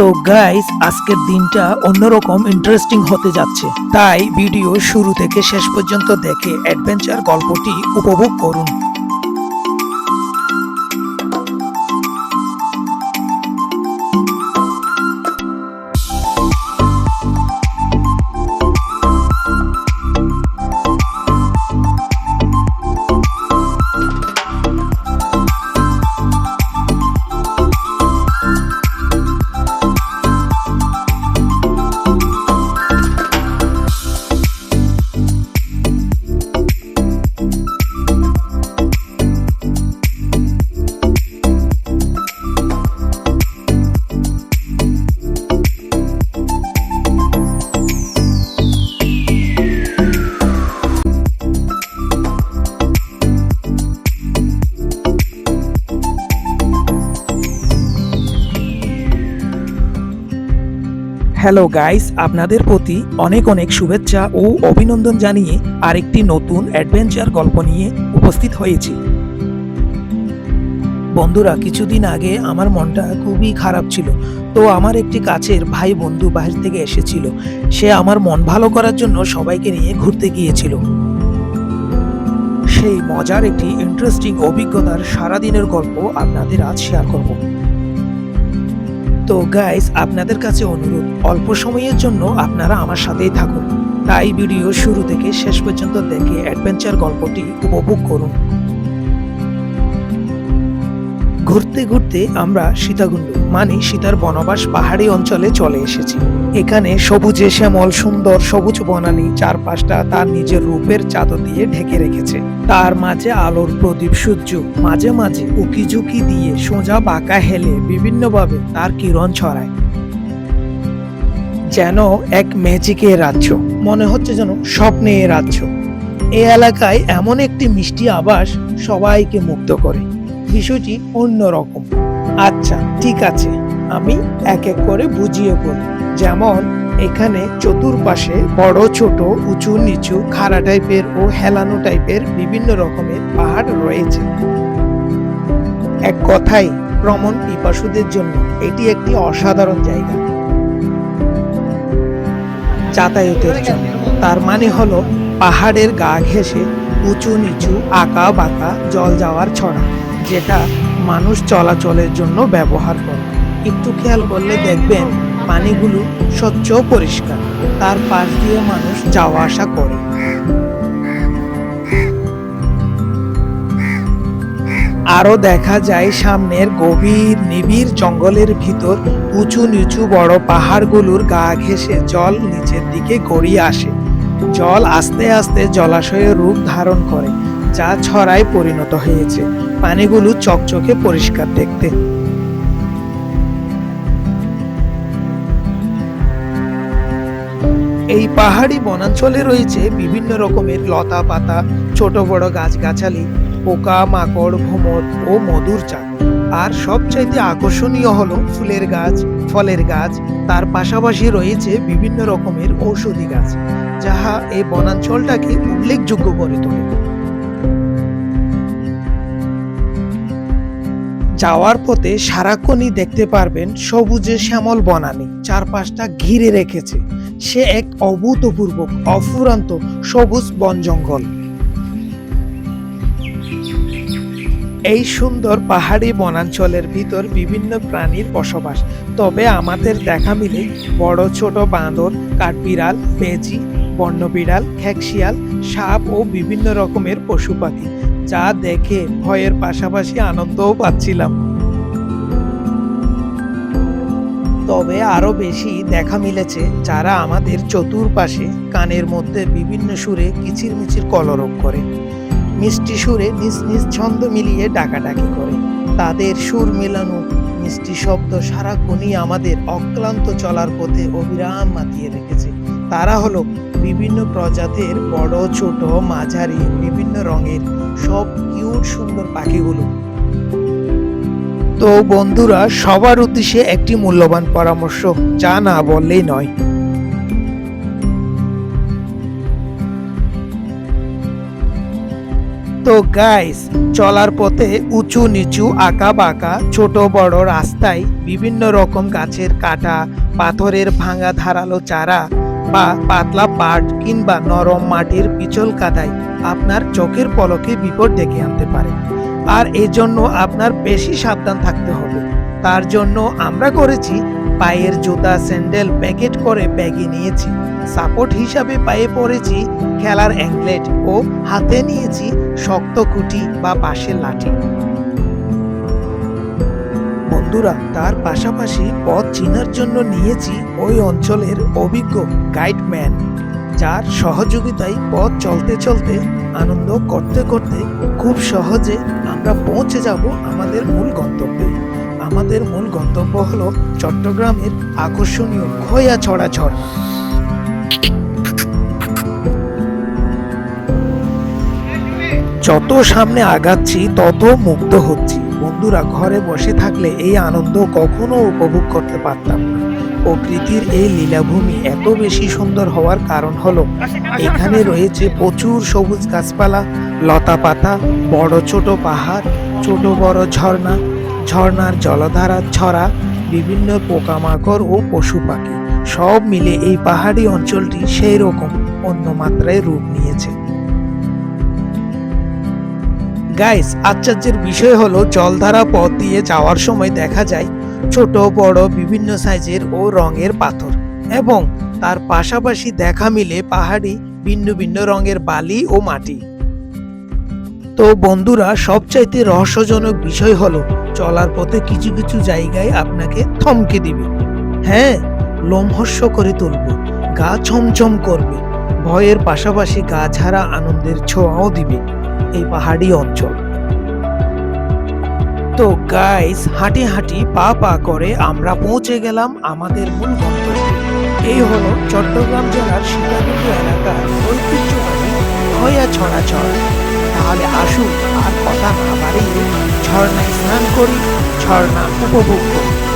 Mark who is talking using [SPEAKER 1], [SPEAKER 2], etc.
[SPEAKER 1] তো গাইস আজকের দিনটা অন্যরকম ইন্টারেস্টিং হতে যাচ্ছে। তাই ভিডিও শুরু থেকে শেষ পর্যন্ত দেখে অ্যাডভেঞ্চার গল্পটি উপভোগ করুন। হ্যালো গাইস আপনাদের প্রতি অনেক অনেক শুভেচ্ছা ও অভিনন্দন জানিয়ে আরেকটি নতুন অ্যাডভেঞ্চার গল্প নিয়ে উপস্থিত হয়েছি। বন্ধুরা, কিছুদিন আগে আমার মনটা খুবই খারাপ ছিল। তো আমার একটি কাছের ভাই বন্ধু বাহির থেকে এসেছিল। সে আমার মন ভালো করার জন্য সবাইকে নিয়ে ঘুরতে গিয়েছিল। সেই মজার একটি ইন্টারেস্টিং অভিজ্ঞতার সারাদিনের গল্প আপনাদের আজ শেয়ার করব। তো গাইস আপনাদের কাছে অনুরোধ, অল্প সময়ের জন্য আপনারা আমার সাথেই থাকুন। তাই ভিডিও শুরু থেকে শেষ পর্যন্ত দেখে অ্যাডভেঞ্চার গল্পটি উপভোগ করুন। ঘুরতে ঘুরতে আমরা সীতাকুণ্ড মানে সীতার বনবাস পাহাড়ি অঞ্চলে চলে এসেছি। এখানে সবুজে শ্যামল, সুন্দর সবুজ বনানী চারপাশটা তার নিজের রূপের চাদর দিয়ে ঢেকে রেখেছে। তার মাঝে আলোর প্রদীপ সূর্য, মাঝে মাঝে উকিঝুঁকি দিয়ে সোজা বাঁকা হেলে বিভিন্নভাবে তার কিরণ ছড়ায়। যেন এক ম্যাজিকের রাজ্য, মনে হচ্ছে যেন স্বপ্নের রাজ্য। এ এলাকায় এমন একটি মিষ্টি আবাস সবাইকে মুগ্ধ করে। বিষয়টি অন্যরকম। আচ্ছা ঠিক আছে। আমি এক এক করে বুঝিয়ে বলি। যেমন, এখানে চতুর্পাশে বড়, ছোট, উঁচু, নিচু, খাড়া টাইপের ও হেলানো টাইপের বিভিন্ন রকমের পাহাড় রয়েছে। এক কথাই ভ্রমণ পিপাসুদের জন্য এটি একটি অসাধারণ জায়গা। যাতায়াতের জন্য। তার মানে হলো, পাহাড়ের গা ঘেঁষে উঁচু, নিচু আঁকা বাঁকা জল যাওয়ার ছড়া। যেটা মানুষ চলাচলের জন্য ব্যবহার করে। একটু খেয়াল করলে দেখবেন পানিগুলো স্বচ্ছ পরিষ্কার। তার পাশ দিয়ে মানুষ যাওয়া আসা করে। আরও দেখা যায় সামনের গভীর নিবিড় জঙ্গলের ভিতর উঁচু নিচু বড় পাহাড়গুলোর গা ঘেঁষে জল নিচের দিকে গড়িয়ে আসে। জল আস্তে আস্তে জলাশয়ের রূপ ধারণ করে, যা ছড়ায় পরিণত হয়েছে। পানিগুলো চকচকে পরিষ্কার দেখতে। এই পাহাড়ি বনাঞ্চলে রয়েছে বিভিন্ন রকমের লতা পাতা, ছোট বড় গাছগাছালি, পোকা, মাকড় ভ্রমর ও মধুর চাক। আর সবচাইতে আকর্ষণীয় হলো ফুলের গাছ, ফলের গাছ। তার পাশাপাশি রয়েছে বিভিন্ন রকমের ঔষধি গাছ, যাহা এই বনাঞ্চলটাকে উল্লেখযোগ্য করে তোলে। যাওয়ার পথে সারাক্ষণই দেখতে পারবেন সবুজে শ্যামল বনানী। চারপাশটা ঘিরে রেখেছে। সে এক অভূতপূর্ব, অফুরান্ত সবুজ বন জঙ্গল। এই সুন্দর পাহাড়ি বনাঞ্চলের ভিতর বিভিন্ন প্রাণীর বসবাস। তবে আমাদের দেখা মিলে বড় ছোট বাঁদর, কাঠবিড়াল, বেজি বন্যবিড়াল খেকশিয়াল, সাপ ও বিভিন্ন রকমের পশু পাখি যা দেখে ভয়ের পাশাপাশি আনন্দও পাচ্ছিলাম। তবে আরও বেশি দেখা মিলেছে যারা আমাদের চতুর্পাশে কানের মধ্যে বিভিন্ন সুরে কিচিরমিচির কলরব করে। মিষ্টি সুরে নিজ নিজ ছন্দ মিলিয়ে ডাকাডাকি করে। তাদের সুর মেলানো মিষ্টি শব্দ সারাক্ষণই আমাদের অক্লান্ত চলার পথে অবিরাম মাতিয়ে রেখেছে। তারা হলো বিভিন্ন প্রজাতির বড়, ছোট, মাঝারি, বিভিন্ন রঙের সব কিউট সুন্দর পাখিগুলো। তো বন্ধুরা, সবার উদ্দেশ্যে একটি মূল্যবান পরামর্শ, যা না বললেই নয়। তো গাইস চলার পথে উঁচু, নিচু, আঁকা বাঁকা, ছোট, বড় রাস্তায় বিভিন্ন রকম গাছের কাটা, পাথরের ভাঙা ধারালো চারা বা পাতলা পাট কিংবা নরম মাটির পিছল কাদায় আপনার চোখের পলকে বিপদ ডেকে আনতে পারে। আর এজন্য আপনার বেশি সাবধান থাকতে হবে। তার জন্য আমরা করেছি, পায়ের জুতা, স্যান্ডেল, প্যাকেট করে ব্যাগে নিয়েছি। সাপোর্ট হিসাবে পায়ে পড়েছি, খেলার অ্যাংলেট ও হাতে নিয়েছি শক্ত কুটি বা বাঁশের লাঠি। বন্ধুরা, তার পাশাপাশি পথ চেনার জন্য নিয়েছি ওই অঞ্চলের অভিজ্ঞ গাইডম্যান যার সহযোগিতায় পথ চলতে চলতে আনন্দ করতে করতে খুব সহজে আমরা পৌঁছে যাব আমাদের মূল গন্তব্যে। আমাদের মূল গন্তব্য হলো চট্টগ্রামের আকর্ষণীয় খয়া ছড়াছড় যত সামনে আগাচ্ছি, তত মুগ্ধ হচ্ছি। বন্ধুরা ঘরে বসে থাকলে এই আনন্দ কখনো উপভোগ করতে পারতাম না। প্রকৃতির এই লীলাভূমি এত বেশি সুন্দর হওয়ার কারণ হলো, এখানে রয়েছে প্রচুর সবুজ গাছপালা, লতা পাতা, বড় ছোট পাহাড়, ছোট বড় ঝর্ণা, ঝর্ণার জলধারা, ছড়া, বিভিন্ন পোকামাকড় ও পশু পাখি। সব মিলে এই পাহাড়ি অঞ্চলটি সেই রকম অন্য মাত্রায় রূপ নিয়েছে। গাইস আশ্চর্যের বিষয় হলো, জলধারা পথ দিয়ে যাওয়ার সময় দেখা যায় ছোট, বড়, বিভিন্ন সাইজের ও রঙের পাথর এবং তার পাশাপাশি দেখা মিলে পাহাড়ি, ভিন্ন ভিন্ন রঙের বালি ও মাটি। তো বন্ধুরা, সবচাইতে রহস্যজনক বিষয় হলো, চলার পথে কিছু কিছু জায়গায় আপনাকে থমকে দিবে। হ্যাঁ লোমহর্ষ করে তুলবে, গা ছমছম করবে, ভয়ের পাশাপাশি গা ছাড়া আনন্দের ছোঁয়াও দিবে। এই পাহাড়ি অঞ্চল। তো গাইস হাঁটি হাঁটি পা পা করে আমরা পৌঁছে গেলাম আমাদের মূল গন্তব্যে। এই হলো চট্টগ্রাম জেলার সীতাকুণ্ড এলাকার ঐতিহ্যবাহী হয়া ছড়া ঝড় তাহলে আসুন আর কথা না বাড়িয়ে ঝর্ণায় স্নান করি, ঝর্ণা উপভোগ করি।